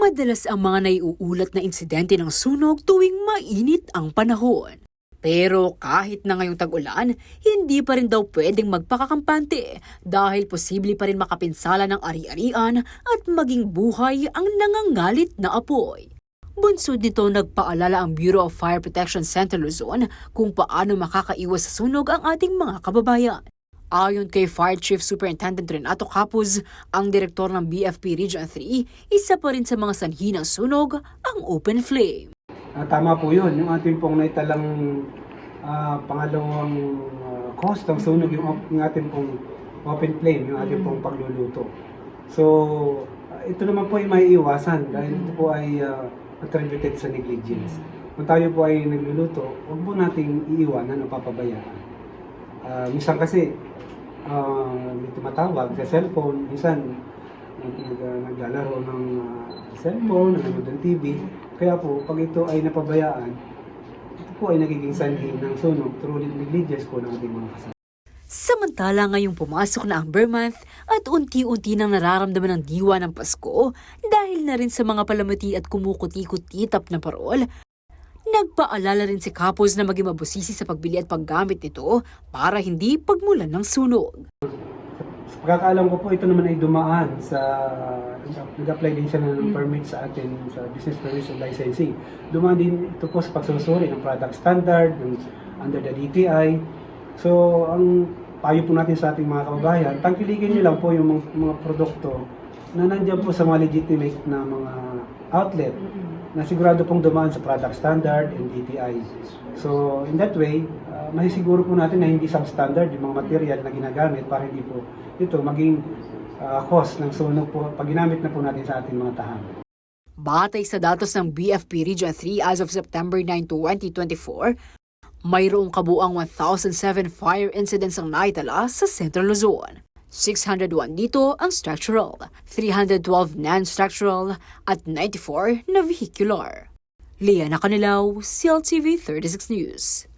Madalas ang mga naiuulat na insidente ng sunog tuwing mainit ang panahon. Pero kahit na ngayong tag-ulan, hindi pa rin daw pwedeng magpakakampante dahil posible pa rin makapinsala ng ari-arian at maging buhay ang nangangalit na apoy. Bunsod nito nagpaalala ang Bureau of Fire Protection Center Luzon kung paano makakaiwas sa sunog ang ating mga kababayan. Ayon kay Fire Chief Superintendent Renato Capuz, ang direktor ng BFP Region 3, isa pa rin sa mga sanhi ng sunog ang open flame. Ah, tama po yun. Yung ating pong naitalang ah, pangalawang ah, cause ng sunog, yung, yung ating pong open flame, yung ating pong pagluluto. So, ah, ito naman po ay may iwasan dahil ito po ay ah, attributed sa negligence. Kung tayo po ay nagluluto, huwag po nating iiwanan o papabayaan. Ah, minsan kasi, ah, may tumatawag sa cellphone, minsan nag, nag- naglalaro ng ah, cellphone, nanonood ng TV. Kaya po, pag ito ay napabayaan, ito po ay nagiging sanhi ng sunog through negligence po ng ating mga kasama. Samantala ngayong pumasok na ang Burr at unti-unti nang nararamdaman ng diwa ng Pasko dahil na rin sa mga palamuti at kumukuti-kutitap na parol, nagpaalala rin si Kapos na maging mabusisi sa pagbili at paggamit nito para hindi pagmulan ng sunog. Sa pagkakaalam ko po, ito naman ay dumaan sa, nag-apply din siya ng permit sa atin sa business permit and licensing. Dumaan din ito po sa pagsusuri ng product standard, ng, under the DTI. So, ang payo po natin sa ating mga kababayan, tangkilikin nyo lang po yung mga, mga produkto na nandyan po sa mga legitimate na mga outlet na sigurado pong dumaan sa product standard and DTI. So, in that way, uh, masisiguro po natin na hindi substandard yung mga material na ginagamit para hindi po ito maging uh, cause ng sunog po pag ginamit na po natin sa ating mga tahanan. Batay sa datos ng BFP Region 3 as of September 9, 2024, mayroong kabuang 1,007 fire incidents ang naitala sa Central Luzon. 601 dito ang structural, 312 non-structural, at 94 na vehicular. Liana Canilaw, CLTV 36 News.